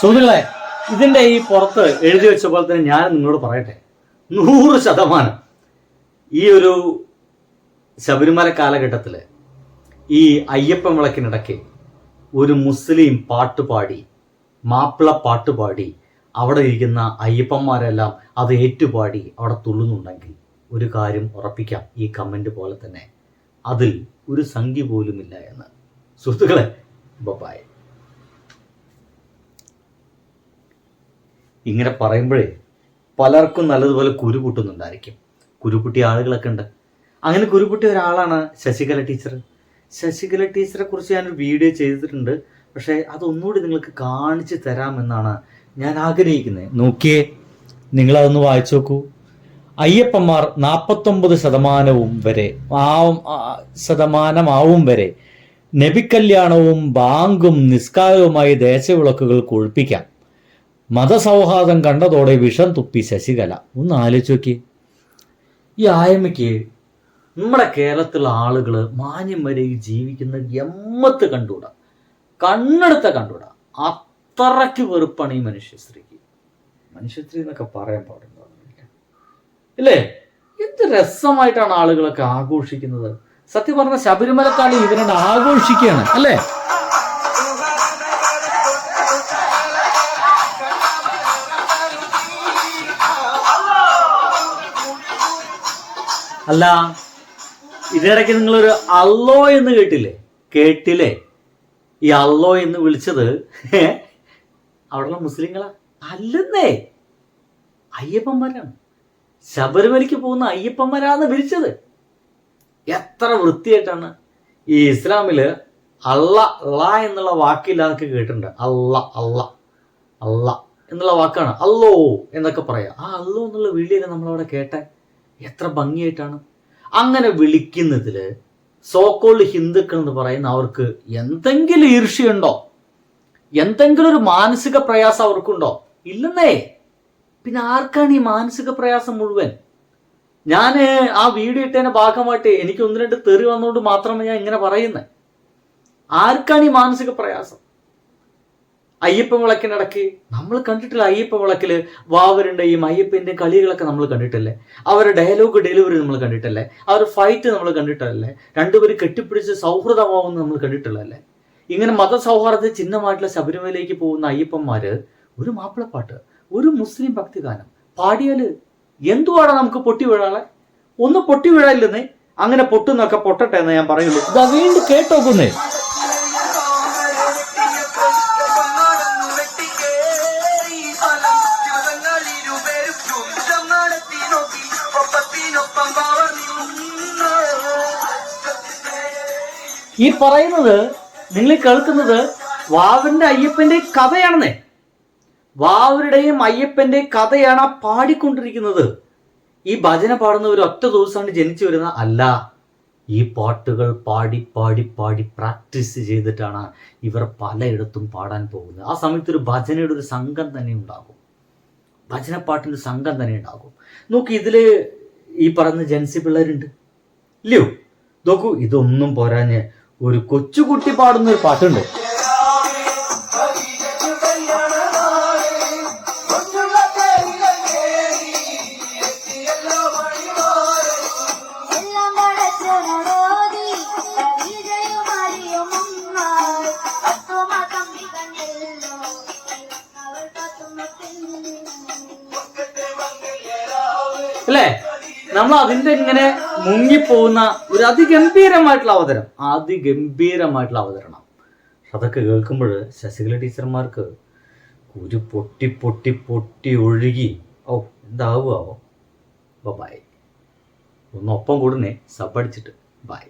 സുഹൃത്തുക്കളെ ഇതിന്റെ ഈ പുറത്ത് എഴുതി വെച്ച പോലെ തന്നെ ഞാൻ നിങ്ങളോട് പറയട്ടെ. നൂറ് ശതമാനം ഈ ഒരു ശബരിമല കാലഘട്ടത്തിൽ ഈ അയ്യപ്പൻ വിളക്കിനിടയ്ക്ക് ഒരു മുസ്ലിം പാട്ടുപാടി മാപ്പിള പാട്ടുപാടി അവിടെ ഇരിക്കുന്ന അയ്യപ്പന്മാരെല്ലാം അത് ഏറ്റുപാടി അവിടെ തുള്ളുന്നുണ്ടെങ്കിൽ ഒരു കാര്യം ഉറപ്പിക്കാം ഈ കമന്റ് പോലെ തന്നെ. അതിൽ ഒരു സംഖ്യ പോലുമില്ല എന്ന്. സുഹൃത്തുക്കളെ ബൊബായ് ഇങ്ങനെ പറയുമ്പോഴേ പലർക്കും നല്ലതുപോലെ കുരു പൊട്ടുന്നുണ്ടായിരിക്കും. കുരു പൊട്ടിയ ആളുകളൊക്കെ ഉണ്ട്. അങ്ങനെ കുരു പൊട്ടിയ ഒരാളാണ് ശശികല ടീച്ചർ. ശശികല ടീച്ചറെ കുറിച്ച് ഞാനൊരു വീഡിയോ ചെയ്തിട്ടുണ്ട്. പക്ഷേ അതൊന്നുകൂടി നിങ്ങൾക്ക് കാണിച്ചു തരാമെന്നാണ് ഞാൻ ആഗ്രഹിക്കുന്നത്. നോക്കിയേ നിങ്ങളതൊന്ന് വായിച്ചു നോക്കൂ. അയ്യപ്പന്മാർ നാൽപ്പത്തൊമ്പത് ശതമാനവും വരെ ആവും ശതമാനമാവും വരെ നബിക്കല്യാണവും ബാങ്കും നിസ്കാരവുമായി ദേശവിളക്കുകൾ കൊഴുപ്പിക്കാം. മതസൗഹാർദ്ദം കണ്ടതോടെ വിഷം തുപ്പി ശശികല. ഒന്ന് ആലോചിച്ച് നോക്കി. ഈ ആയമ്മയ്ക്ക് നമ്മുടെ കേരളത്തിലുള്ള ആളുകൾ മാന്യം വരെ ജീവിക്കുന്ന എമ്മത്ത് കണ്ടുകൂടാ? കണ്ണെടുത്ത കണ്ടുകൂടാ? അത്രയ്ക്ക് വെറുപ്പാണ് ഈ മനുഷ്യസ്ത്രീക്ക്. മനുഷ്യസ്ത്രീ എന്നൊക്കെ പറയാൻ പാടുണ്ടോ? അല്ലേ എന്ത് രസമായിട്ടാണ് ആളുകളൊക്കെ ആഘോഷിക്കുന്നത്? സത്യം പറഞ്ഞ ശബരിമലക്കാളി ഇവരുടെ ആഘോഷിക്കുകയാണ് അല്ലേ? അല്ല ഇതിനിടയ്ക്ക് നിങ്ങളൊരു അല്ലോ എന്ന് കേട്ടില്ലേ? കേട്ടില്ലേ? ഈ അല്ലോ എന്ന് വിളിച്ചത്? അവിടെയുള്ള മുസ്ലിങ്ങളാ? അല്ലെന്നേ അയ്യപ്പന്മാരാണ്. ശബരിമലയ്ക്ക് പോകുന്ന അയ്യപ്പന്മാരാണ് വിളിച്ചത്. എത്ര വൃത്തിയായിട്ടാണ് ഈ ഇസ്ലാമിൽ അള്ള അള്ള എന്നുള്ള വാക്കില്ലാതൊക്കെ കേട്ടിട്ടുണ്ട്. അള്ള അള്ള അള്ള എന്നുള്ള വാക്കാണ്. അല്ലോ എന്നൊക്കെ പറയാം. ആ അല്ലോ എന്നുള്ള വിളിയൊക്കെ നമ്മളവിടെ കേട്ടെ? എത്ര ഭംഗിയായിട്ടാണ്. അങ്ങനെ വിളിക്കുന്നതിൽ സോക്കോൾഡ് ഹിന്ദുക്കൾ എന്ന് പറയുന്ന അവർക്ക് എന്തെങ്കിലും ഈർഷ്യയുണ്ടോ എന്തെങ്കിലും ഒരു മാനസിക പ്രയാസം അവർക്കുണ്ടോ? ഇല്ലെന്നേ. പിന്നെ ആർക്കാണ് ഈ മാനസിക പ്രയാസം മുഴുവൻ? ഞാൻ ആ വീഡിയോ ഇട്ടതിന്റെ ഭാഗമായിട്ട് എനിക്ക് ഒന്ന് രണ്ട് തെറി വന്നുകൊണ്ട് മാത്രമേ ഞാൻ ഇങ്ങനെ പറയുന്നത് ആർക്കാണ് ഈ മാനസിക പ്രയാസം? അയ്യപ്പ വിളക്കിനിടയ്ക്ക് നമ്മൾ കണ്ടിട്ടില്ല അയ്യപ്പ വിളക്കിൽ വാവരുടെയും അയ്യപ്പന്റെയും കളികളൊക്കെ നമ്മൾ കണ്ടിട്ടല്ലേ? അവരുടെ ഡയലോഗ് ഡെലിവറി നമ്മൾ കണ്ടിട്ടല്ലേ? അവരുടെ ഫൈറ്റ് നമ്മൾ കണ്ടിട്ടല്ലേ? രണ്ടുപേരും കെട്ടിപ്പിടിച്ച് സൗഹൃദമാവുന്നത് നമ്മൾ കണ്ടിട്ടുള്ളതല്ലേ? ഇങ്ങനെ മതസൗഹാർദ്ദ ചിഹ്നമായിട്ടുള്ള ശബരിമലയിലേക്ക് പോകുന്ന അയ്യപ്പന്മാര് ഒരു മാപ്പിളപ്പാട്ട് ഒരു മുസ്ലിം ഭക്തിഗാനം പാടിയാൽ എന്തുവാണ് നമുക്ക് പൊട്ടി വീഴാളെ? ഒന്ന് പൊട്ടി വീഴാനില്ലെന്നേ അങ്ങനെ പൊട്ടുന്നൊക്കെ പൊട്ടട്ടെ എന്ന് ഞാൻ പറയുള്ളൂ. ഇതാ വീണ്ടും കേട്ടോക്കുന്നേ. ഈ പറയുന്നത് നിങ്ങൾ കേൾക്കുന്നത് വാവന്റെ അയ്യപ്പന്റെ കഥയാണെന്നേ. വാവരുടെയും അയ്യപ്പന്റെ കഥയാണ് ആ പാടിക്കൊണ്ടിരിക്കുന്നത്. ഈ ഭജന പാടുന്ന ഒരു ഒറ്റ ദിവസമാണ് ജനിച്ചു വരുന്ന അല്ല. ഈ പാട്ടുകൾ പാടി പാടി പാടി പ്രാക്ടീസ് ചെയ്തിട്ടാണ് ഇവർ പലയിടത്തും പാടാൻ പോകുന്നത്. ആ സമയത്ത് ഒരു ഭജനയുടെ ഒരു സംഘം തന്നെ ഉണ്ടാകും. ഭജനപ്പാട്ടിന്റെ സംഘം തന്നെ ഉണ്ടാകും. നോക്കി ഇതിൽ ഈ പറയുന്ന ജൻസി പിള്ളേരുണ്ട്. ഇല്ലയോ? നോക്കൂ ഇതൊന്നും പോരാഞ്ഞ് ഒരു കൊച്ചുകുട്ടി പാടുന്ന ഒരു പാട്ടുണ്ട്. അല്ലേ നമ്മൾ അതിന്റെ ഇങ്ങനെ മുങ്ങിപ്പോകുന്ന ഒരു അതിഗംഭീരമായിട്ടുള്ള അവതരണം. അതിഗംഭീരമായിട്ടുള്ള അവതരണം. അതൊക്കെ കേൾക്കുമ്പോൾ ശശികല ടീച്ചർമാർക്ക് കുരു പൊട്ടി പൊട്ടി പൊട്ടി ഒഴുകി ഓ എന്താവുമോ ബൈ ഒന്നൊപ്പം കൂടുന്നേ സബ് അടിച്ചിട്ട് ബൈ